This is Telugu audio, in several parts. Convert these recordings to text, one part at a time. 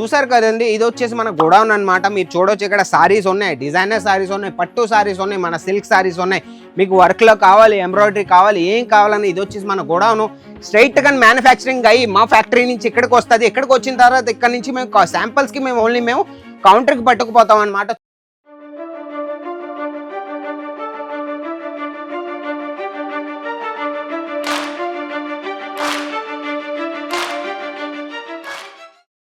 చూసారు కదండి? ఇది వచ్చేసి మన గోడౌన్ అన్నమాట. మీరు చూడొచ్చు ఇక్కడ సారీస్ ఉన్నాయి. డిజైనర్ సారీస్ ఉన్నాయి పట్టు సారీస్ ఉన్నాయి మన సిల్క్ సారీస్ ఉన్నాయి. మీకు వర్క్లో కావాలి ఎంబ్రాయిడరీ కావాలి ఏం కావాలని ఇది వచ్చేసి మన గోడౌన్. స్ట్రైట్గా మ్యానుఫ్యాక్చరింగ్ అయ్యి మా ఫ్యాక్టరీ నుంచి ఇక్కడికి వస్తుంది. ఇక్కడికి వచ్చిన తర్వాత ఇక్కడ నుంచి మేము శాంపిల్స్కి మేము ఓన్లీ మేము కౌంటర్కి పట్టుకుపోతాం అనమాట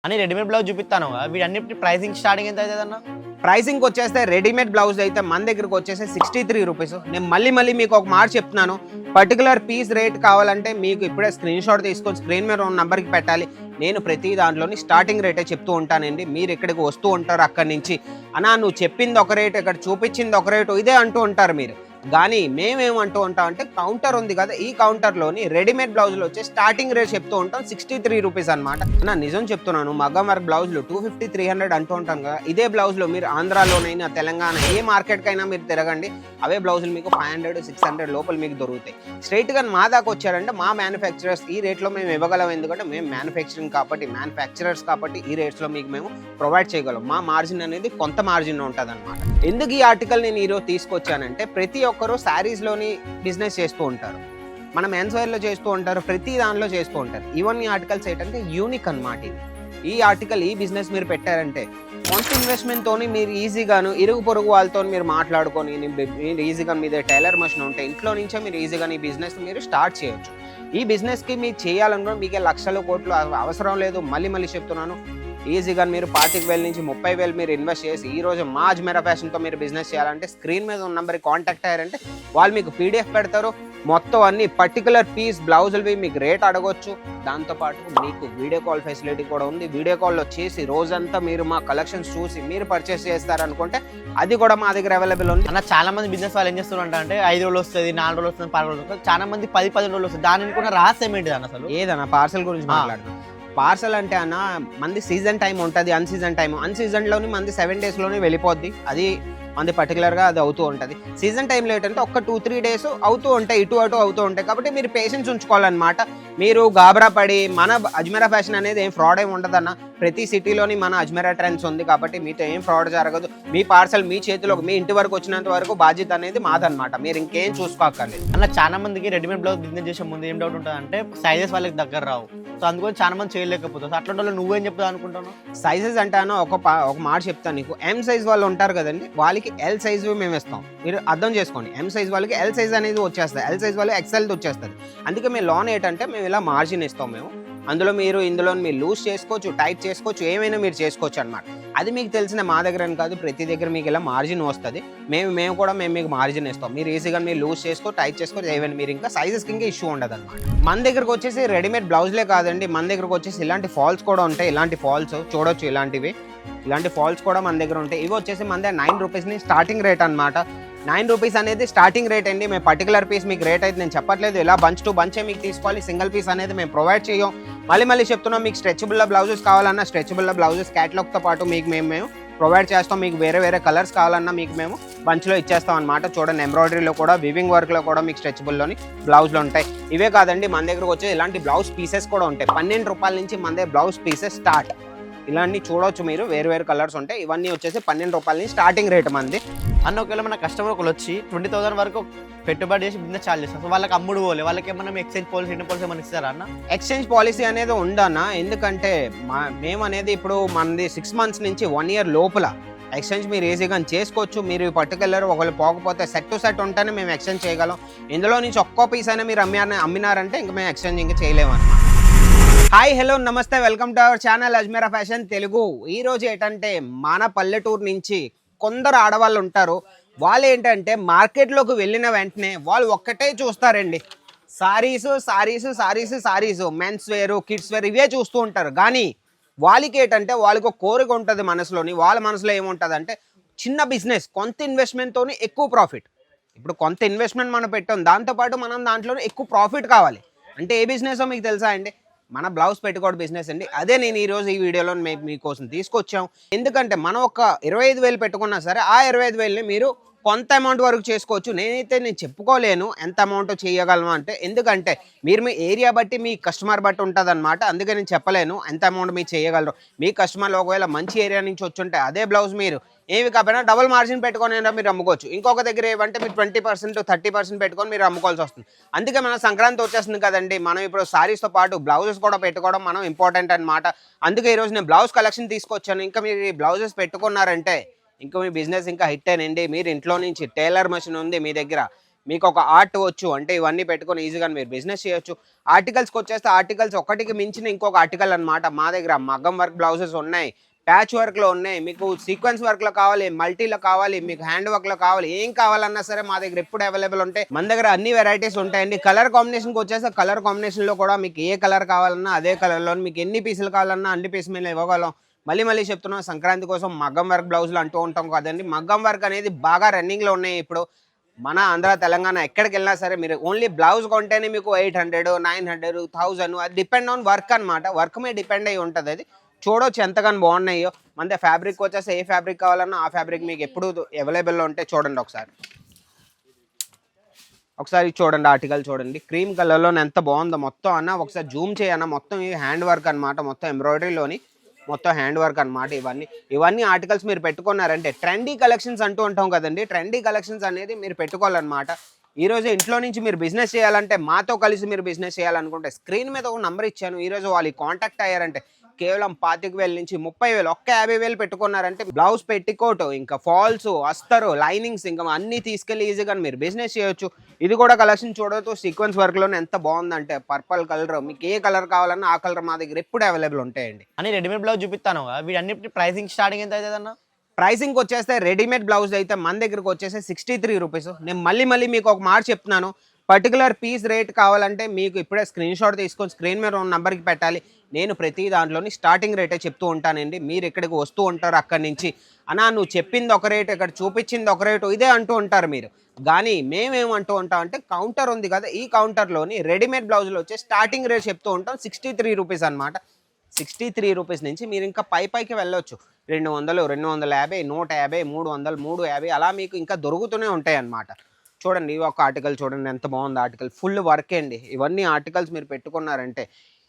అని రెడీమేడ్ బ్లౌజ్ చూపిస్తాను. వీటన్నిటి ప్రైసింగ్ స్టార్టింగ్ ఎంత అవుతుంది అన్న? ప్రైసింగ్ వచ్చేస్తే రెడీమేడ్ బ్లౌజ్ అయితే మన దగ్గరకు వచ్చేసి సిక్స్టీ త్రీ రూపీస్ నేను మళ్ళీ మళ్ళీ మీకు ఒక మాట చెప్తున్నాను. పర్టికులర్ పీస్ రేట్ కావాలంటే మీకు ఇప్పుడే స్క్రీన్ షాట్ తీసుకొని స్క్రీన్ మీద ఉన్న నెంబర్కి పెట్టాలి. నేను ప్రతి దాంట్లోని స్టార్టింగ్ రేటే చెప్తూ ఉంటానండి. మీరు ఇక్కడికి వస్తూ ఉంటారు అక్కడి నుంచి. అన్నా నువ్వు చెప్పింది ఒక రేటు ఇక్కడ చూపించింది ఒక రేటు ఇదే అంటూ ఉంటారు మీరు. కానీ మేమేమంటూ ఉంటాం అంటే కౌంటర్ ఉంది కదా ఈ కౌంటర్లోని రెడీమేడ్ బ్లౌజులు వచ్చి స్టార్టింగ్ రేట్ చెప్తూ ఉంటాం సిక్స్టీ త్రీ రూపీస్ అనమాట నా నిజం చెప్తున్నాను మగ్గం వర్క్ బ్లౌజులు టూ ఫిఫ్టీ త్రీ హండ్రెడ్ అంటూ ఉంటాం కదా ఇదే బ్లౌజ్లో మీరు ఆంధ్రాలోనైనా తెలంగాణ ఏ మార్కెట్కైనా మీరు తిరగండి అవే బ్లౌజులు మీకు ఫైవ్ హండ్రెడ్ సిక్స్ హండ్రెడ్ లోపల మీకు దొరుకుతాయి. స్ట్రైట్గా మా దాకా వచ్చారంటే మా మ్యానుఫ్యాక్చరర్స్ ఈ రేట్లో మేము ఇవ్వగలం ఎందుకంటే మేము మ్యానుఫ్యాక్చరింగ్ కాబట్టి మ్యానుఫ్యాక్చరర్స్ కాబట్టి ఈ రేట్స్లో మీకు మేము ప్రొవైడ్ చేయగలం. మా మార్జిన్ అనేది కొంత మార్జిన్ ఉంటుంది ఎందుకు ఈ ఆర్టికల్ నేను ఈరోజు తీసుకొచ్చానంటే ప్రతి ఒక్క ఒక్కరూ శారీస్లోని బిజినెస్ చేస్తూ ఉంటారు. మన మెన్స్ వేర్లో చేస్తూ ఉంటారు ప్రతి దానిలో చేస్తూ ఉంటారు. ఈవెన్ ఈ ఆర్టికల్స్ ఏంటంటే యూనిక్ అనమాట ఇది ఈ ఆర్టికల్ ఈ బిజినెస్ మీరు పెట్టారంటే కొంత ఇన్వెస్ట్మెంట్ తోని మీరు ఈజీగాను ఇరుగు పొరుగు వాళ్ళతో మీరు మాట్లాడుకొని మీరు ఈజీగా మీద టైలర్ మెషిన్ ఉంటే ఇంట్లో నుంచే మీరు ఈజీగా ఈ బిజినెస్ మీరు స్టార్ట్ చేయొచ్చు. ఈ బిజినెస్కి మీరు చేయాలనుకున్న మీకే లక్షల కోట్లు అవ- అవసరం లేదు మళ్ళీ మళ్ళీ చెప్తున్నాను ఈజీగా మీరు పాతిక వేల నుంచి ముప్పై వేలు మీరు ఇన్వెస్ట్ చేసి ఈ రోజు మా అజ్మేరా ఫ్యాషన్తో మీరు బిజినెస్ చేయాలంటే స్క్రీన్ మీద ఉన్న నెంబర్కి కాంటాక్ట్ అయ్యారంటే వాళ్ళు మీకు పీడిఎఫ్ పెడతారు. మొత్తం అన్ని పర్టికులర్ పీస్ బ్లౌజులవి మీకు రేట్ అడగొచ్చు. దాంతోపాటు మీకు వీడియో కాల్ ఫెసిలిటీ కూడా ఉంది. వీడియో కాల్లో చేసి రోజంతా మీరు మా కలెక్షన్స్ చూసి మీరు పర్చేస్ చేస్తారనుకుంటే అది కూడా మా దగ్గర అవైలబుల్ ఉంది. అన్న చాలా మంది బిజినెస్ వాళ్ళు ఏం చేస్తున్నారు అంటే ఐదు రోజులు వస్తుంది నాలుగు రోజులు వస్తుంది పది రోజులు వస్తుంది. చాలా మంది పది పది రోజులు వస్తుంది. దాని కూడా రహస్యం ఏంటిది అన్న అసలు? ఏదన్నా పార్సల్ గురించి ఆ. మాట్లాడుతున్నాం పార్సల్ అంటే అన్న మంది సీజన్ టైం ఉంటుంది అన్సీజన్ టైం అన్సీజన్లోనే మంది సెవెన్ డేస్లోనే వెళ్ళిపోద్ది. అది మంది పర్టికులర్గా అది అవుతూ ఉంటుంది. సీజన్ టైంలో ఏంటంటే ఒక టూ త్రీ డేస్ అవుతూ ఉంటాయి ఇటు అటు అవుతూ ఉంటాయి. కాబట్టి మీరు పేషెన్స్ ఉంచుకోవాలన్నమాట. మీరు గాబరా పడి మన అజ్మేరా ఫ్యాషన్ అనేది ఏం ఫ్రాడ్ ఏమి ఉండదన్న. ప్రతి సిటీలోని మన అజ్మేరా ట్రెండ్స్ ఉంది కాబట్టి మీతో ఏం ఫ్రాడ్ జరగదు. మీ పార్సల్ మీ చేతిలో మీ ఇంటి వరకు వచ్చినంత వరకు బాధ్యత అనేది మాదన్నమాట. మీరు ఇంకేం చూసుకోక్కర్లేదు. అన్న చాలా మందికి రెడీమేడ్ బ్లౌజ్ బిజినెస్ చేసే ముందు ఏం డౌట్ ఉంటుంది అంటే సైజెస్ వాళ్ళకి దగ్గర రావు. సో అందుకని చాలా మంది చేయలేకపోతారు. సో అట్లాంటి వాళ్ళు నువ్వేం చెప్తావు అనుకుంటాను సైజెస్ అంటే అన్న ఒక ఒక మాట చెప్తాను నీకు. ఎం సైజ్ వాళ్ళు ఉంటారు కదండి వాళ్ళకి ఎల్ సైజ్ మేము ఇస్తాం మీరు అర్థం చేసుకోండి. ఎం సైజ్ వాళ్ళకి ఎల్ సైజ్ అనేది వచ్చేస్తుంది. ఎల్ సైజ్ వాళ్ళకి ఎక్సెల్ వచ్చేస్తుంది. అందుకే మేము లోన్ ఏంటంటే మేము ఇలా మార్జిన్ ఇస్తాం మేము. అందులో మీరు ఇందులో మీరు లూజ్ చేసుకోవచ్చు టైట్ చేసుకోవచ్చు ఏమైనా మీరు చేసుకోవచ్చు అనమాట అది మీకు తెలిసిన మా దగ్గర అని కాదు ప్రతి దగ్గర మీకు ఇలా మార్జిన్ వస్తుంది. మేము మేము కూడా మేము మీకు మార్జిన్ ఇస్తాం. మీరు ఈజీగా మీరు లూజ్ చేసుకో టైట్ చేసుకో ఏమైనా మీరు ఇంకా సైజెస్కి ఇంకా ఇష్యూ ఉండదు అనమాట మన దగ్గరకు వచ్చేసి రెడీమేడ్ బ్లౌజ్లే కాదండి మన దగ్గరకు వచ్చేసి ఇలాంటి ఫాల్స్ కూడా ఉంటాయి. ఇలాంటి ఫాల్స్ చూడొచ్చు ఇలాంటివి. ఇలాంటి ఫాల్స్ కూడా మన దగ్గర ఉంటాయి. ఇవి వచ్చేసి మన దగ్గర నైన్ రూపీస్ని స్టార్టింగ్ రేట్ అనమాట నైన్ రూపీస్ అనేది స్టార్టింగ్ రేట్ అండి. మేము పర్టికులర్ పీస్ మీకు రేట్ అయితే నేను చెప్పట్లేదు. ఇలా బంచ్ టు బంచే మీకు తీసుకోవాలి సింగిల్ పీస్ అనేది మేము ప్రొవైడ్ చేయం. మళ్ళీ మళ్ళీ చెప్తున్నాం మీకు స్ట్రెచబుల్ బ్లౌజెస్ కావాలన్నా స్ట్రెచబుల్ బ్లౌజెస్ క్యాటలాగ్తో పాటు మీకు మేము మేము ప్రొవైడ్ చేస్తాం. మీకు వేరే వేరే కలర్స్ కావాలన్నా మీకు మేము బంచ్లో ఇచ్చేస్తాం అనమాట చూడండి ఎంబ్రాయిడరీలో కూడా వివింగ్ వర్క్లో కూడా మీకు స్ట్రెచబుల్లోని బ్లౌజ్లు ఉంటాయి. ఇవే కాదండి మన దగ్గరకు వచ్చే ఇలాంటి బ్లౌజ్ పీసెస్ కూడా ఉంటాయి. పన్నెండు రూపాయల నుంచి మన దగ్గర బ్లౌజ్ పీసెస్ స్టార్ట్ ఇలాంటి చూడొచ్చు మీరు. వేరు వేరు కలర్స్ ఉంటాయి. ఇవన్నీ వచ్చేసి పన్నెండు రూపాయల నుంచి స్టార్టింగ్ రేట్ మంది. అన్న ఒకవేళ మన కస్టమర్ ఒకళ్ళు వచ్చి ట్వంటీ థౌసండ్ వరకు పెట్టుబడి చేసి బిజినెస్ చార్జ్ చేస్తారు. సో వాళ్ళకి అమ్ముడు పోలే. వాళ్ళకి ఏమన్నా ఎక్స్చేంజ్ పాలసీ ఇండియన్ పాలసీ ఏమైనా ఇస్తారా అన్న? ఎక్స్చేంజ్ పాలసీ అనేది ఉండనా ఎందుకంటే మా మేము అనేది ఇప్పుడు మనది సిక్స్ మంత్స్ నుంచి వన్ ఇయర్ లోపల ఎక్స్చేంజ్ మీరు ఈజీగా చేసుకోవచ్చు. మీరు పర్టికులర్ ఒకళ్ళు పోకపోతే సెట్ టు సెట్ ఉంటేనే మేము ఎక్స్చేంజ్ చేయగలం. ఇందులో నుంచి ఒక్కో పీస్ అయినా మీరు అమ్మారు అమ్మినారంటే ఇంక మేము ఎక్స్చేంజ్ ఇంకా చేయలేము హాయ్ హలో నమస్తే welcome to our channel Ajmeera fashion Telugu. ఈ రోజు ఏంటంటే మన పల్లెటూరు నుంచి కొందరు ఆడవాళ్ళు ఉంటారు. వాళ్ళు ఏంటంటే మార్కెట్లోకి వెళ్ళిన వెంటనే వాళ్ళు ఒక్కటే చూస్తారండి. Saris saris saris saris men's wear kids wear ఇవే చూస్తూ ఉంటారు. కానీ వాళ్ళకి ఏంటంటే వాళ్ళకి ఒక కోరిక ఉంటుంది మనసులోని. వాళ్ళ మనసులో ఏముంటుంది అంటే చిన్న బిజినెస్ కొంత ఇన్వెస్ట్మెంట్తో ఎక్కువ ప్రాఫిట్ ఇప్పుడు కొంత ఇన్వెస్ట్మెంట్ మనం పెట్టాం దాంతోపాటు మనం దాంట్లో ఎక్కువ ప్రాఫిట్ కావాలి. అంటే ఏ బిజినెస్ మీకు తెలుసా అండి? మన బ్లౌజ్ పెట్టుకోవడం బిజినెస్ అండి. అదే నేను ఈరోజు ఈ వీడియోలో మేము మీకోసం తీసుకొచ్చాం. ఎందుకంటే మనం ఒక ఇరవై ఐదు వేలు పెట్టుకున్నా సరే ఆ ఇరవై ఐదు వేలని మీరు కొంత అమౌంట్ వరకు చేసుకోవచ్చు. నేనైతే నేను చెప్పుకోలేను ఎంత అమౌంట్ చేయగలను అంటే ఎందుకంటే మీరు మీ ఏరియా బట్టి మీ కస్టమర్ బట్టి ఉంటుంది అనమాట అందుకే నేను చెప్పలేను ఎంత అమౌంట్ మీరు చేయగలరు. మీ కస్టమర్లు ఒకవేళ మంచి ఏరియా నుంచి వచ్చుంటే అదే బ్లౌజ్ మీరు ఏమి కాకపోయినా డబుల్ మార్జిన్ పెట్టుకొని అయినా మీరు అమ్ముకోవచ్చు. ఇంకొక దగ్గర ఏమంటే మీరు ట్వంటీ పర్సెంట్ థర్టీ పర్సెంట్ పెట్టుకొని మీరు అమ్ముకోవాల్సి వస్తుంది. అందుకే మన సంక్రాంతి వచ్చేస్తుంది కదండి. మనం ఇప్పుడు సారీస్తో పాటు బ్లౌజెస్ కూడా పెట్టుకోవడం మనం ఇంపార్టెంట్ అనమాట అందుకే ఈరోజు నేను బ్లౌజ్ కలెక్షన్ తీసుకొచ్చాను. ఇంకా మీరు ఈ బ్లౌజెస్ పెట్టుకున్నారంటే ఇంకా మీ బిజినెస్ ఇంకా హిట్ అయినండి మీరు ఇంట్లో నుంచి టైలర్ మెషిన్ ఉంది మీ దగ్గర. మీకు ఒక ఆర్ట్ వచ్చు. అంటే ఇవన్నీ పెట్టుకొని ఈజీగా మీరు బిజినెస్ చేయొచ్చు. ఆర్టికల్స్కి వచ్చేస్తే ఆర్టికల్స్ ఒకటికి మించిన ఇంకొక ఆర్టికల్ అన్నమాట మా దగ్గర. మగ్గం వర్క్ బ్లౌజెస్ ఉన్నాయి. ప్యాచ్ వర్క్లో ఉన్నాయి. మీకు సీక్వెన్స్ వర్క్లో కావాలి మల్టీలో కావాలి మీకు హ్యాండ్ వర్క్లో కావాలి ఏం కావాలన్నా సరే మా దగ్గర ఎప్పుడు అవైలబుల్ ఉంటాయి మన దగ్గర అన్ని వెరైటీస్ ఉంటాయండి. కలర్ కాంబినేషన్కి వచ్చేస్తే కలర్ కాంబినేషన్లో కూడా మీకు ఏ కలర్ కావాలన్నా అదే కలర్లో మీకు ఎన్ని పీసులు కావాలన్నా అన్ని పీసులు మేము ఇవ్వగలం. మళ్ళీ మళ్ళీ చెప్తున్నాం సంక్రాంతి కోసం మగ్గం వర్క్ బ్లౌజులు అంటూ ఉంటాం కదండి. మగ్గం వర్క్ అనేది బాగా రన్నింగ్లో ఉన్నాయి ఇప్పుడు. మన ఆంధ్ర తెలంగాణ ఎక్కడికి వెళ్ళినా సరే మీరు ఓన్లీ బ్లౌజ్ కొంటేనే మీకు eight hundred nine hundred thousand అది డిపెండ్ ఆన్ వర్క్ అనమాట వర్క్ మీద డిపెండ్ అయి ఉంటుంది అది. చూడొచ్చు ఎంతగానో బాగున్నాయో. మన ఫ్యాబ్రిక్ వచ్చేసి ఏ ఫ్యాబ్రిక్ కావాలన్నా ఆ ఫ్యాబ్రిక్ మీకు ఎప్పుడు అవైలబుల్లో ఉంటే చూడండి ఒకసారి. ఒకసారి చూడండి ఆర్టికల్ చూడండి. క్రీమ్ కలర్లో ఎంత బాగుందో మొత్తం అన్న ఒకసారి జూమ్ చేయన్న మొత్తం ఇవి హ్యాండ్ వర్క్ అన్నమాట మొత్తం ఎంబ్రాయిడరీలోని మొత్తం హ్యాండ్ వర్క్ అన్నమాట ఇవన్నీ. ఇవన్నీ ఆర్టికల్స్ మీరు పెట్టుకున్నారంటే ట్రెండీ కలెక్షన్స్ అంటూ ఉంటాం కదండి. ట్రెండీ కలెక్షన్స్ అనేది మీరు పెట్టుకోవాలన్నమాట. ఈరోజు ఇంట్లో నుంచి మీరు బిజినెస్ చేయాలంటే మాతో కలిసి మీరు బిజినెస్ చేయాలనుకుంటే స్క్రీన్ మీద ఒక నంబర్ ఇచ్చాను. ఈరోజు వాళ్ళు కాంటాక్ట్ అయ్యారంటే కేవలం పాతిక వేల నుంచి ముప్పై వేలు ఒక్క యాభై వేలు పెట్టుకున్నారంటే బ్లౌజ్ పెట్టికోట్ ఇంకా ఫాల్స్ అస్తరు లైనింగ్స్ ఇంకా అన్ని తీసుకెళ్ళి ఈజీగా మీరు బిజినెస్ చేయొచ్చు. ఇది కూడా కలెక్షన్ చూడొచ్చు సీక్వెన్స్ వర్క్లోనే ఎంత బాగుందంటే పర్పల్ కలర్ మీకు ఏ కలర్ కావాలన్నా ఆ కలర్ మా దగ్గర ఎప్పుడు అవైలబుల్ ఉంటాయండి. అని రెడీమేడ్ బ్లౌజ్ చూపిస్తాను వీటి అన్నిటి ప్రైసింగ్ స్టార్టింగ్ ఎంత అవుతుంది అన్న? ప్రైసింగ్ వచ్చేస్తే రెడీమేడ్ బ్లౌజ్ అయితే మన దగ్గరకు వచ్చేసి సిక్స్టీ త్రీ రూపీస్ నేను మళ్ళీ మళ్ళీ మీకు ఒక మాట చెప్తున్నాను పర్టికులర్ పీస్ రేట్ కావాలంటే మీకు ఇప్పుడే స్క్రీన్ షాట్ తీసుకొని స్క్రీన్ మీద ఉన్న నెంబర్కి పెట్టాలి. నేను ప్రతి దాంట్లోని స్టార్టింగ్ రేటే చెప్తూ ఉంటానండి. మీరు ఇక్కడికి వస్తూ ఉంటారు అక్కడి నుంచి. అనా నువ్వు చెప్పింది ఒక రేటు ఇక్కడ చూపించింది ఒక రేటు ఇదే అంటూ ఉంటారు మీరు. కానీ మేమేమంటూ ఉంటాం అంటే కౌంటర్ ఉంది కదా ఈ కౌంటర్లోని రెడీమేడ్ బ్లౌజులు వచ్చే స్టార్టింగ్ రేట్ చెప్తూ ఉంటాం సిక్స్టీ త్రీ రూపీస్ అనమాట సిక్స్టీ త్రీ రూపీస్ నుంచి మీరు ఇంకా పై పైకి వెళ్ళొచ్చు. రెండు వందలు రెండు వందల యాభై నూట యాభై మూడు వందలు మూడు యాభై అలా మీకు ఇంకా దొరుకుతూనే ఉంటాయి అన్నమాట చూడండి ఒక ఆర్టికల్ చూడండి ఎంత బాగుంది ఆర్టికల్. ఫుల్ వర్క్ అండి. ఇవన్నీ ఆర్టికల్స్ మీరు పెట్టుకున్నారంటే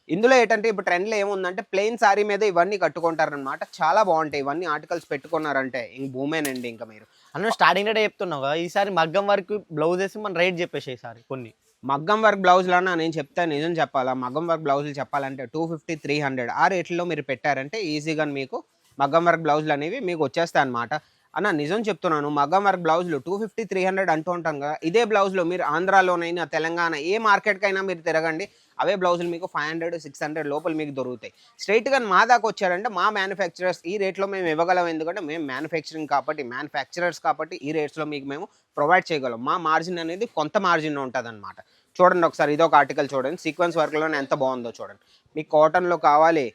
ఇందులో ఏంటంటే ఇప్పుడు ట్రెండ్లో ఏముందంటే ప్లెయిన్ సారీ మీద ఇవన్నీ కట్టుకుంటారనమాట చాలా బాగుంటాయి. ఇవన్నీ ఆర్టికల్స్ పెట్టుకున్నారంటే ఇంక భూమేనండి ఇంకా మీరు. అన్న స్టార్టింగ్ రేట్ చెప్తున్నావు? కదా ఈసారి మగ్గం వరకు బ్లౌజ్ వేసి మన రేట్ చెప్పేసి ఈసారి కొన్ని. మగ్గం వర్క్ బ్లౌజులన్నా నేను చెప్తా నిజం చెప్పాలా? మగ్గం వర్క్ బ్లౌజులు చెప్పాలంటే టూ ఫిఫ్టీ త్రీ హండ్రెడ్ ఆ రేట్లో మీరు పెట్టారంటే ఈజీగా మీకు మగ్గం వర్క్ బ్లౌజులు అనేవి మీకు వచ్చేస్తాయి అనమాట అన్న నిజం చెప్తున్నాను మగ్గం వర్క్ బ్లౌజులు టూ ఫిఫ్టీ త్రీ హండ్రెడ్ అంటూ ఉంటాను కదా ఇదే బ్లౌజ్లో మీరు ఆంధ్రాలోనైనా తెలంగాణ ఏ మార్కెట్కైనా మీరు తిరగండి అవే బ్లౌజులు మీకు ఫైవ్ హండ్రెడ్ సిక్స్ హండ్రెడ్ లోపల మీకు దొరుకుతాయి. స్ట్రైట్గా మా దాకా వచ్చారంటే మా మ్యానుఫ్యాక్చరర్స్ ఈ రేట్లో మేము ఇవ్వగలం ఎందుకంటే మేము మ్యానుఫ్యాక్చరింగ్ కాబట్టి మ్యానుఫ్యాక్చరర్స్ కాబట్టి ఈ రేట్స్లో మీకు మేము ప్రొవైడ్ చేయగలం. మా మార్జిన్ అనేది కొంత మార్జిన్ ఉంటుంది అనమాట చూడండి ఒకసారి ఇదొక ఆర్టికల్ చూడండి సీక్వెన్స్ వర్క్లోనే ఎంత బాగుందో చూడండి. మీకు కాటన్లో కావాలి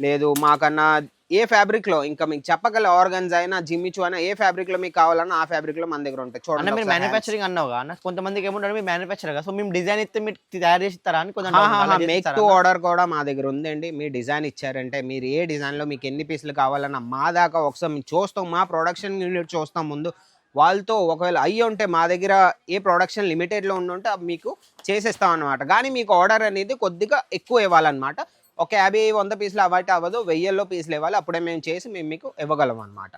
లేదు మాకన్నా ఏ ఫ్యాబ్రిక్లో? ఇంకా మీకు చెప్పగల ఆర్గన్స్ అయినా జిమ్మిచు అయినా ఏ ఫ్యాబ్రిక్లో మీకు కావాలన్నా ఆ ఫ్యాబ్రిక్లో మన దగ్గర ఉంటాయి. చూడండి మీరు. మ్యానుఫ్యాక్చరింగ్ అన్నావు అన్న కొంతమందికి ఏముంటారు మీరు మ్యానుఫ్యాక్చర్ సో మేము డిజైన్ ఇస్తే మీరు తయారు చేసి ఇస్తారా అని చేసి మేక్ టు? ఆర్డర్ కూడా మా దగ్గర ఉందండి. మీ డిజైన్ ఇచ్చారంటే మీరు ఏ డిజైన్లో మీకు ఎన్ని పీసులు కావాలన్నా మా దాకా ఒకసారి మేము చూస్తాం. మా ప్రొడక్షన్ యూనిట్ చూస్తాం ముందు. వాళ్ళతో ఒకవేళ అయ్యి ఉంటే మా దగ్గర ఏ ప్రొడక్షన్ లిమిటెడ్లో ఉండుంటే అవి మీకు చేసేస్తాం అనమాట కానీ మీకు ఆర్డర్ అనేది కొద్దిగా ఎక్కువ ఇవ్వాలన్నమాట. ఒక యాభై వంద పీసులు అవైట్ అవ్వదు వెయ్యిల్లో పీసులు ఇవ్వాలి. అప్పుడే మేము చేసి మేము మీకు ఇవ్వగలం అనమాట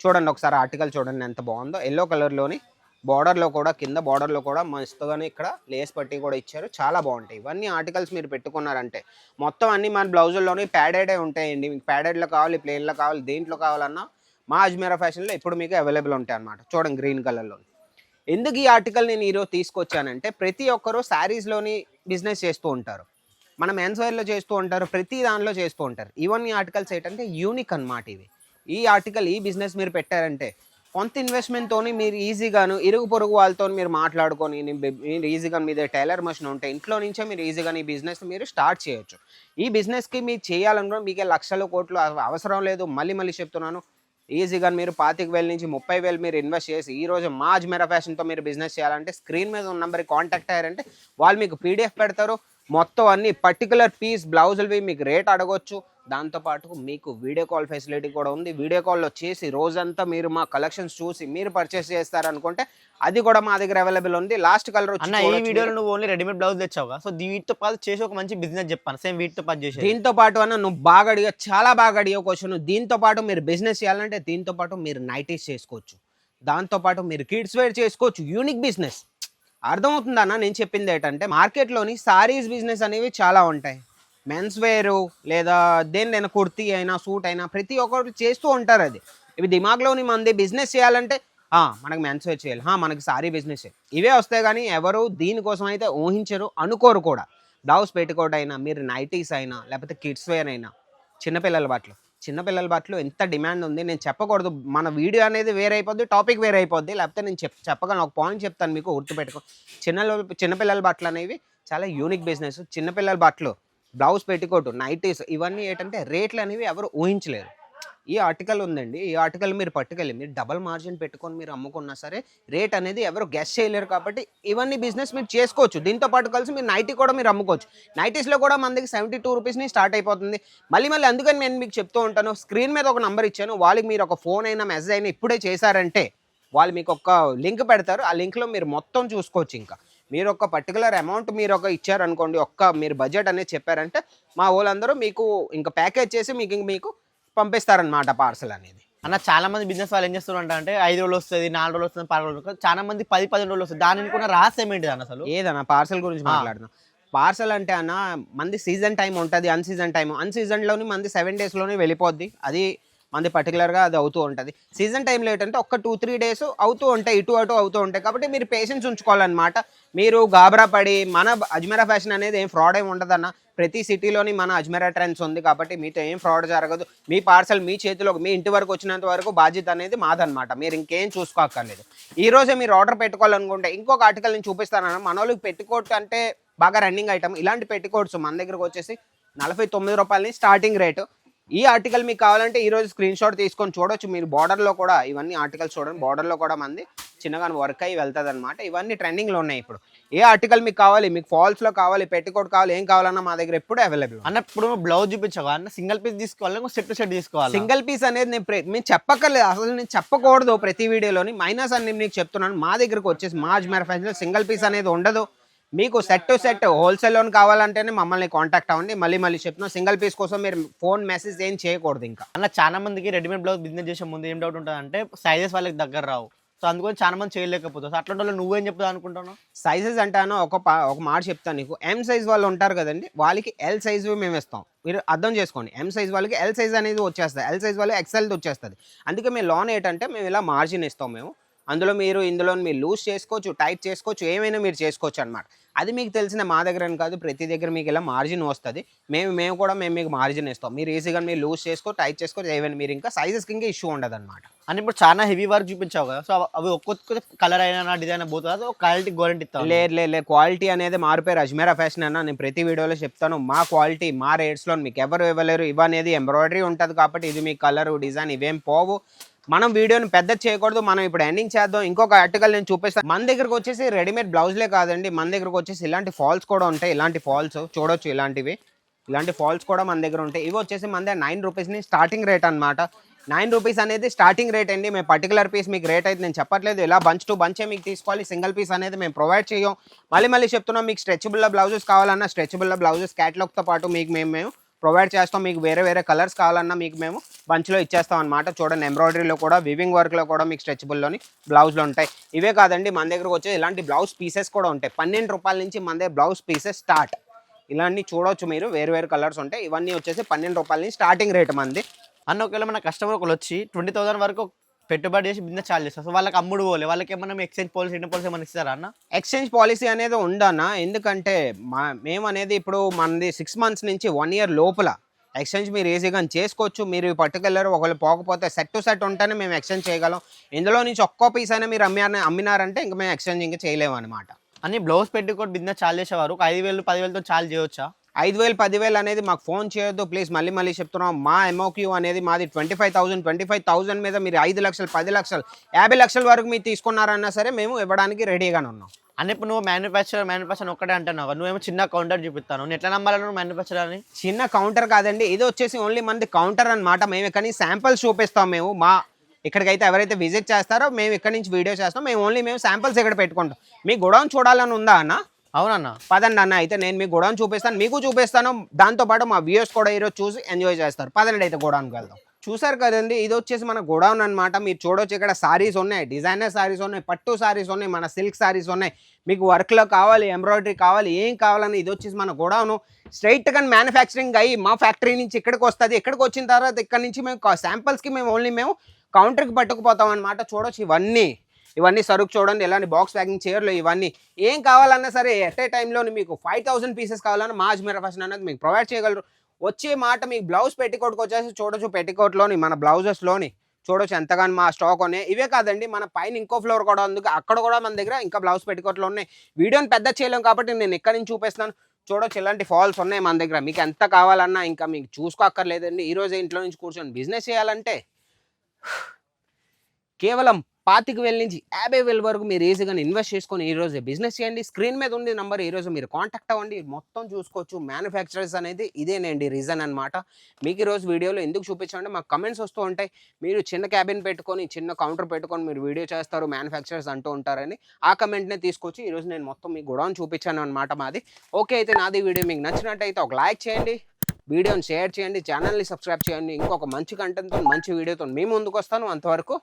చూడండి ఒకసారి ఆర్టికల్ చూడండి ఎంత బాగుందో. ఎల్లో కలర్లోని బార్డర్లో కూడా కింద బార్డర్లో కూడా మస్తుగానే ఇక్కడ లేస్ పట్టి కూడా ఇచ్చారు. చాలా బాగుంటాయి. ఇవన్నీ ఆర్టికల్స్ మీరు పెట్టుకున్నారంటే మొత్తం అన్ని మన బ్లౌజుల్లోనే ప్యాడెడే ఉంటాయండి. మీకు ప్యాడెడ్లో కావాలి ప్లేన్లో కావాలి దేంట్లో కావాలన్నా మా అజ్మీరా ఫ్యాషన్లో ఇప్పుడు మీకు అవైలబుల్ ఉంటాయి అనమాట చూడండి గ్రీన్ కలర్లో ఎందుకు ఈ ఆర్టికల్ నేను ఈరోజు తీసుకొచ్చానంటే ప్రతి ఒక్కరూ శారీస్లోని బిజినెస్ చేస్తూ ఉంటారు. మన మెన్స్ చేస్తూ ఉంటారు ప్రతి దానిలో చేస్తూ ఉంటారు. ఈవెన్ ఈ ఆర్టికల్స్ ఏంటంటే యూనిక్ అనమాట ఇవి. ఈ ఆర్టికల్ ఈ బిజినెస్ మీరు పెట్టారంటే కొంత ఇన్వెస్ట్మెంట్తో మీరు ఈజీగాను ఇరుగు పొరుగు వాళ్ళతో మీరు మాట్లాడుకొని మీరు ఈజీగా మీ దగ్గర టైలర్ మషన్ ఉంటే ఇంట్లో నుంచే మీరు ఈజీగా ఈ బిజినెస్ మీరు స్టార్ట్ చేయొచ్చు. ఈ బిజినెస్కి మీరు చేయాలనుకున్న మీకే లక్షల కోట్లు అవ- అవసరం లేదు మళ్ళీ మళ్ళీ చెప్తున్నాను. ఈజీగా మీరు పాతిక వేల నుంచి ముప్పై వేలు మీరు ఇన్వెస్ట్ చేసి ఈ రోజు మా అజ్మీరా ఫ్యాషన్తో మీరు బిజినెస్ చేయాలంటే స్క్రీన్ మీద ఉన్న నెంబర్కి కాంటాక్ట్ అయ్యారంటే వాళ్ళు మీకు పీడిఎఫ్ పెడతారు. మొత్తం అన్ని పర్టికులర్ పీస్ బ్లౌజులవి మీకు రేట్ అడగొచ్చు. దాంతోపాటు మీకు వీడియో కాల్ ఫెసిలిటీ కూడా ఉంది. వీడియో కాల్లో చేసి రోజంతా మీరు మా కలెక్షన్స్ చూసి మీరు పర్చేస్ చేస్తారనుకుంటే అది కూడా మా దగ్గర అవైలబుల్ ఉంది. లాస్ట్ కలర్ అన్న ఈ వీడియోలో నువ్వు ఓన్లీ రెడీమేడ్ బ్లౌజ్ తెచ్చావుగా? సో వీటితో పాటు చేసి ఒక మంచి బిజినెస్ చెప్పాను. సేమ్ వీటితో పాటు చేసి దీంతో పాటు అన్న నువ్వు బాగా అడిగా చాలా బాగా అడిగే క్వశ్చన్ దీంతో పాటు మీరు బిజినెస్ చేయాలంటే దీంతో పాటు మీరు నైటీస్ చేసుకోవచ్చు. దాంతో పాటు మీరు కిడ్స్ వేర్ చేసుకోవచ్చు. యూనిక్ బిజినెస్ అర్థమవుతుందన్న నేను చెప్పింది ఏంటంటే మార్కెట్లోని సారీస్ బిజినెస్ అనేవి చాలా ఉంటాయి. మెన్స్ వేరు లేదా దేనిదైనా కుర్తీ అయినా సూట్ అయినా ప్రతి ఒక్కరు చేస్తూ ఉంటారు అది. ఇవి దిమాగ్లోని మంది బిజినెస్ చేయాలంటే మనకు మెన్స్ వేర్ చేయాలి మనకి సారీ బిజినెస్ ఇవే వస్తాయి కానీ ఎవరు దీనికోసం అయితే ఊహించరు అనుకోరు కూడా. బ్లౌజ్ పెట్టుకోట్ అయినా మీరు నైటీస్ అయినా లేకపోతే కిడ్స్ వేర్ అయినా చిన్నపిల్లల బట్టలు. చిన్నపిల్లల బట్టలు ఎంత డిమాండ్ ఉంది నేను చెప్పకూడదు. మన వీడియో అనేది వేరే అయిపోద్ది టాపిక్ వేరే అయిపోద్ది. లేకపోతే నేను చెప్ చెప్పగలను. ఒక పాయింట్ చెప్తాను మీకు గుర్తుపెట్టుకో. చిన్న చిన్నపిల్లల బట్టలు అనేవి చాలా యూనిక్ బిజినెస్. చిన్నపిల్లల బట్టలు బ్లౌజ్ పెట్టికోటు నైటీస్ ఇవన్నీ ఏంటంటే రేట్లు అనేవి ఎవరు ఊహించలేరు. ఈ ఆర్టికల్ ఉందండి. ఈ ఆర్టికల్ మీరు పట్టుకెళ్ళి మీరు డబల్ మార్జిన్ పెట్టుకొని మీరు అమ్ముకున్నా సరే రేట్ అనేది ఎవరు గెస్ చేయలేరు కాబట్టి ఇవన్నీ బిజినెస్ మీరు చేసుకోవచ్చు. దీంతో పాటు కలిసి మీరు నైటీ కూడా మీరు అమ్ముకోవచ్చు. నైటీస్లో కూడా మన దగ్గర సెవెంటీ టూ రూపీస్ని స్టార్ట్ అయిపోతుంది. మళ్ళీ మళ్ళీ అందుకని నేను మీకు చెప్తూ ఉంటాను స్క్రీన్ మీద ఒక నంబర్ ఇచ్చాను. వాళ్ళకి మీరు ఒక ఫోన్ అయినా మెసేజ్ అయినా ఇప్పుడే చేశారంటే వాళ్ళు మీకు ఒక లింక్ పెడతారు. ఆ లింక్లో మీరు మొత్తం చూసుకోవచ్చు ఇంకా. మీరు ఒక పర్టికులర్ అమౌంట్ మీరు ఒక ఇచ్చారనుకోండి ఒక్క మీరు బడ్జెట్ అనేది చెప్పారంటే మా వాళ్ళందరూ మీకు ఇంకా ప్యాకేజ్ చేసి మీకు మీకు పంపిస్తారనమాట పార్సల్ అనేది. అన్న చాలా మంది బిజినెస్ వాళ్ళు ఏం చేస్తున్నారు అంటే ఐదు రోజులు వస్తుంది నాలుగు రోజులు వస్తుంది పది రోజులు వస్తుంది. చాలా మంది పది పదిహేను రోజులు వస్తుంది. దాని కూడా రహస్యం ఏంటిది అన్న అసలు? ఏదన్నా పార్సల్ గురించి. మాట్లాడుతున్నాం పార్సల్ అంటే అన్న మంది సీజన్ టైం ఉంటుంది అన్ సీజన్ టైం అన్ సీజన్లోని మంది సెవెన్ డేస్లోనే వెళ్ళిపోద్ది. అది మంది పర్టికులర్గా అది అవుతూ ఉంటుంది. సీజన్ టైంలో ఏంటంటే ఒక టూ త్రీ డేస్ అవుతూ ఉంటాయి ఇటు అటు అవుతూ ఉంటాయి. కాబట్టి మీరు పేషెన్స్ ఉంచుకోవాలన్నమాట. మీరు గాబరా పడి మన అజ్మీరా ఫ్యాషన్ అనేది ఏం ఫ్రాడ్ ఏమి ఉండదన్న. ప్రతి సిటీలోని మన అజ్మెరా ట్రెండ్స్ ఉంది కాబట్టి మీతో ఏం ఫ్రాడ్ జరగదు. మీ పార్సల్ మీ చేతిలో మీ ఇంటి వరకు వచ్చినంత వరకు బాధ్యత అనేది మాదనమాట మీరు ఇంకేం చూసుకోక్కర్లేదు. ఈ రోజే మీరు ఆర్డర్ పెట్టుకోవాలనుకుంటే ఇంకొక ఆర్టికల్ నేను చూపిస్తానన్న. మన వాళ్ళకి పెట్టుకోట్ అంటే బాగా రన్నింగ్ ఐటమ్. ఇలాంటి పెట్టుకోట్స్ మన దగ్గరకు వచ్చేసి నలభై తొమ్మిది రూపాయలని స్టార్టింగ్ రేటు. ఈ ఆర్టికల్ మీకు కావాలంటే ఈ రోజు స్క్రీన్ షాట్ తీసుకొని చూడొచ్చు. మీరు బార్డర్లో కూడా ఇవన్నీ ఆర్టికల్స్ చూడండి. బార్డర్లో కూడా మంది చిన్నగా వర్క్ అయ్యి వెళ్తుంది అనమాట ఇవన్నీ ట్రెండింగ్లో ఉన్నాయి ఇప్పుడు. ఏ ఆర్టికల్ మీకు కావాలి మీకు ఫాల్స్లో కావాలి పెట్టికోట్ కావాలి ఏం కావాలన్నా మా దగ్గర ఎప్పుడూ అవైలబుల్ అన్న ఇప్పుడు బ్లౌజ్ చూపించావు? అన్న సింగిల్ పీస్ తీసుకోవాలి? సెట్ టు సెట్ తీసుకోవాలి? సింగిల్ పీస్ అనేది నేను మేము చెప్పక్కర్లేదు. అసలు నేను చెప్పకూడదు ప్రతి వీడియోలోని. మైనస్ అని నేను మీకు చెప్తున్నాను. మా దగ్గరకు వచ్చేసి మా అజ్మీర్ ఫ్యాషన్లో సింగిల్ పీస్ అనేది ఉండదు. మీకు సెట్ టు సెట్ హోల్సేల్లోని కావాలంటేనే మమ్మల్ని కాంటాక్ట్ అవ్వండి. మళ్ళీ మళ్ళీ చెప్తున్నా సింగిల్ పీస్ కోసం మీరు ఫోన్ మెసేజ్ ఏం చేయకూడదు ఇంకా. అన్న చాలా మందికి రెడీమేడ్ బ్లౌజ్ బిజినెస్ చేసే ముందు ఏం డౌట్ ఉంటుంది అంటే సైజెస్ వాళ్ళకి దగ్గర రావు. సో అందుకని చాలా మంది చేయలేకపోతారు. సో అట్లాంటి వాళ్ళు నువ్వేం చెప్తావు అనుకుంటున్నావు? సైజెస్ అంటాను ఒక పా- ఒక మాట చెప్తాను నీకు. ఎం సైజ్ వాళ్ళు ఉంటారు కదండి వాళ్ళకి ఎల్ సైజ్ మేము ఇస్తాం. మీరు అర్థం చేసుకోండి. ఎం సైజ్ వాళ్ళకి ఎల్ సైజ్ అనేది వచ్చేస్తుంది. ఎల్ సైజ్ వాళ్ళకి ఎక్సెల్ వచ్చేస్తుంది. అందుకే మేము లోన్ ఏంటంటే మేము ఇలా మార్జిన్ ఇస్తాం మేము. అందులో మీరు ఇందులో మీరు లూజ్ చేసుకోవచ్చు టైట్ చేసుకోవచ్చు ఏమైనా మీరు చేసుకోవచ్చు అనమాట అది మీకు తెలిసిన మా దగ్గర కాదు ప్రతి దగ్గర మీకు ఇలా మార్జిన్ వస్తుంది. మేము మేము కూడా మేము మీకు మార్జిన్ ఇస్తాం. మీరు ఈజీగా మీరు లూజ్ చేసుకో టైట్ చేసుకో ఏమైనా మీరు ఇంకా సైజెస్కి ఇంకా ఇష్యూ ఉండదు అనమాట అని ఇప్పుడు చాలా హెవీ వర్క్ చూపించావు కదా సో అవి- ఒక్కొక్క కలర్ అయినా డిజైన్ పోతుంది? క్వాలిటీ గ్యారంటీ ఇస్తావు లేదు లేదు లేదు. క్వాలిటీ అనేది మారిపోయారు అజ్మీరా ఫ్యాషన్ అన్న నేను ప్రతి వీడియోలో చెప్తాను. మా క్వాలిటీ మా రేట్స్లో మీకు ఎవరు ఇవ్వలేరు. ఇవి అనేది ఎంబ్రాయిడరీ ఉంటుంది కాబట్టి ఇది మీ కలర్ డిజైన్ ఇవేం పోవు. మనం వీడియోని పెద్ద చేయకూడదు మనం ఇప్పుడు ఎండింగ్ చేద్దాం. ఇంకొక ఆర్టికల్ నేను చూపిస్తాను మన దగ్గరకు వచ్చేసి రెడీమేడ్ బ్లౌజ్లే కాదండి. మన దగ్గరకు వచ్చేసి ఇలాంటి ఫాల్స్ కూడా ఉంటాయి. ఇలాంటి ఫాల్స్ చూడొచ్చు ఇలాంటివి. ఇలాంటి ఫాల్స్ కూడా మన దగ్గర ఉంటాయి. ఇవి వచ్చేసి మన దగ్గర నైన్ రూపీస్ని స్టార్టింగ్ రేట్ అనమాట నైన్ రూపీస్ అనేది స్టార్టింగ్ రేట్ అండి. మేము పర్టికులర్ పీస్ మీకు రేట్ అయితే నేను చెప్పట్లేదు. ఇలా బంచ్ టు బంచే మీకు తీసుకోవాలి. సింగిల్ పీస్ అనేది మేము ప్రొవైడ్ చేయం. మళ్ళీ మళ్ళీ చెప్తున్నాం మీకు స్ట్రెచబుల్ బ్లౌజెస్ కావాలన్నా స్ట్రెచబుల్ బ్లౌజెస్ క్యాటలాగ్తో పాటు మీకు మేము మేము ప్రొవైడ్ చేస్తాం. మీకు వేరే వేరే కలర్స్ కావాలన్నా మీకు మేము బంచ్లో ఇచ్చేస్తాం అనమాట చూడండి ఎంబ్రాయిడరీలో కూడా వివింగ్ వర్క్లో కూడా మీకు స్ట్రెచబుల్లోని బ్లౌజ్లో ఉంటాయి. ఇవే కాదండి మన దగ్గరకు వచ్చే ఇలాంటి బ్లౌజ్ పీసెస్ కూడా ఉంటాయి. పన్నెండు రూపాయల నుంచి మన దగ్గర బ్లౌజ్ పీసెస్ స్టార్ట్. ఇలాంటి చూడొచ్చు మీరు వేరు వేరు కలర్స్ ఉంటాయి. ఇవన్నీ వచ్చేసి పన్నెండు రూపాయల నుంచి స్టార్టింగ్ రేట్ మంది అన్న ఒకవేళ మన కస్టమర్ ఒకళ్ళు వచ్చి ట్వంటీ థౌసండ్ వరకు పెట్టుబడి చేసి బిజినెస్ చార్జ్ చేస్తారు. సో వాళ్ళకి అమ్ముడు పోలే. వాళ్ళకి ఏమన్నా ఎక్స్చేంజ్ పాలసీ ఇంటర్ పాలసీ ఏమైనా ఇస్తారా అన్న? ఎక్స్చేంజ్ పాలసీ అనేది ఉండన్న ఎందుకంటే మా మేము అనేది ఇప్పుడు మనది సిక్స్ మంత్స్ నుంచి వన్ ఇయర్ లోపల ఎక్స్చేంజ్ మీరు ఈజీగా చేసుకోవచ్చు మీరు పట్టుకెళ్ళారు ఒకళ్ళు పోకపోతే సెట్ టు సెట్ ఉంటేనే మేము ఎక్స్చేంజ్ చేయగలం. ఇందులో నుంచి ఒక్కో పీస్ అయినా మీరు అమ్మారని అమ్మినారంటే ఇంకా మేము ఎక్స్చేంజ్ ఇంకా చేయలేము అనమాట అని బ్లౌజ్ పెట్టుకోటి బిజినెస్ చార్జ్ చేసేవారు ఐదు వేలు పదివేలతో చార్జ్ చేయవచ్చా ఐదు వేలు పదివేలు అనేది మాకు ఫోన్ చేయొద్దు. ప్లీజ్ మళ్ళీ మళ్ళీ చెప్తున్నాం. మా ఎంఓక్యూ అనేది మాది twenty five thousand. Twenty five thousand మీద మీరు ఐదు లక్షలు పది లక్షలు యాభై లక్షల వరకు మీరు తీసుకున్నారన్నా సరే మేము ఇవ్వడానికి రెడీగానే ఉన్నాం. అని ఇప్పుడు నువ్వు మ్యానుఫ్యాక్చర్ మ్యానుఫ్యాక్చర్ ఒక్కటే అంటున్నావు. నువ్వేమో చిన్న కౌంటర్ చూపిస్తాను. నేను ఎట్లా నమ్మాలి నువ్వు మ్యానుఫ్యాక్చర్ అని చిన్న కౌంటర్ కాదండి. ఇది వచ్చేసి ఓన్లీ మనది కౌంటర్ అన్నమాట. మేము ఇక్కడ శాంపిల్స్ చూపిస్తాం మేము. మా ఇక్కడికైతే ఎవరైతే విజిట్ చేస్తారో మేము ఇక్కడ నుంచి వీడియో చేస్తాం. మేము ఓన్లీ మేము శాంపిల్స్ ఇక్కడ పెట్టుకుంటాం. మీ గొడవన్ చూడాలని ఉందా అన్న? అవునన్నా. పదండి అన్న అయితే నేను మీకు గోడౌన్ చూపిస్తాను మీకు చూపిస్తాను దాంతో పాటు మా వ్యూస్ కూడా ఈరోజు చూసి ఎంజాయ్ చేస్తారు. పదండి అయితే గోడౌన్కి వెళ్దాం. చూసారు కదండి ఇది వచ్చేసి మన గోడౌన్ అనమాట మీరు చూడొచ్చు ఇక్కడ సారీస్ ఉన్నాయి డిజైనర్ సారీస్ ఉన్నాయి పట్టు సారీస్ ఉన్నాయి మన సిల్క్ సారీస్ ఉన్నాయి. మీకు వర్క్లో కావాలి ఎంబ్రాయిడరీ కావాలి ఏం కావాలని ఇది వచ్చేసి మన గోడౌను. స్ట్రైట్గా మ్యానుఫ్యాక్చరింగ్ అయ్యి మా ఫ్యాక్టరీ నుంచి ఇక్కడికి వస్తుంది. ఇక్కడికి వచ్చిన తర్వాత ఇక్కడ నుంచి మేము శాంపిల్స్కి మేము ఓన్లీ మేము కౌంటర్కి పట్టుకుపోతాం అనమాట చూడొచ్చు ఇవన్నీ. ఇవన్నీ సరుకు చూడండి ఇలాంటి బాక్స్ ప్యాకింగ్ చేయర్లు ఇవన్నీ. ఏం కావాలన్నా సరే ఎట్ ఏ టైంలో మీకు ఫైవ్ థౌసండ్ పీసెస్ కావాలన్నా మా అజ్మీరా ఫ్యాషన్ అనేది మీకు ప్రొవైడ్ చేయగలరు. వచ్చే మాట మీకు బ్లౌజ్ పెట్టికోట్కి వచ్చేసి చూడొచ్చు పెట్టికోట్లోని మన బ్లౌజెస్లోని చూడొచ్చు ఎంతగానో మా స్టాక్ ఉన్నాయి. ఇవే కాదండి మన పైన ఇంకో ఫ్లోర్ కూడా ఉంది. అక్కడ కూడా మన దగ్గర ఇంకా బ్లౌజ్ పెట్టికోట్లు ఉన్నాయి. వీడియోని పెద్ద చేయలేం కాబట్టి నేను ఎక్కడి నుంచి చూపిస్తాను చూడొచ్చు ఇలాంటి ఫాల్స్ ఉన్నాయి మన దగ్గర. మీకు ఎంత కావాలన్నా ఇంకా మీకు చూసుకోక్కర్లేదండి. ఈరోజు ఇంట్లో నుంచి కూర్చొని బిజినెస్ చేయాలంటే కేవలం పాతిక వేల నుంచి యాభై వేల వరకు మీరు ఈజీగా ఇన్వెస్ట్ చేసుకొని ఈరోజు బిజినెస్ చేయండి. స్క్రీన్ మీద ఉండే నంబర్ ఈరోజు మీరు కాంటాక్ట్ అవ్వండి. మొత్తం చూసుకోవచ్చు. మ్యానుఫ్యాక్చరర్స్ అనేది ఇదేనండి రీజన్ అన్నమాట. మీకు ఈ రోజు వీడియోలో ఎందుకు చూపించండి మాకు కమెంట్స్ వస్తూ ఉంటాయి. మీరు చిన్న క్యాబిన్ పెట్టుకొని చిన్న కౌంటర్ పెట్టుకొని మీరు వీడియో చేస్తారు మ్యానుఫ్యాక్చరర్స్ అంటూ ఉంటారని. ఆ కమెంట్నే తీసుకొచ్చి ఈరోజు నేను మొత్తం మీ గొడవను చూపించాను అనమాట మాది. ఓకే అయితే నాది వీడియో మీకు నచ్చినట్టయితే ఒక లైక్ చేయండి. వీడియోని షేర్ చేయండి. ఛానల్ని సబ్స్క్రైబ్ చేయండి. ఇంకొక మంచి కంటెంట్తో మంచి వీడియోతో మేము ముందుకు వస్తాను. అంతవరకు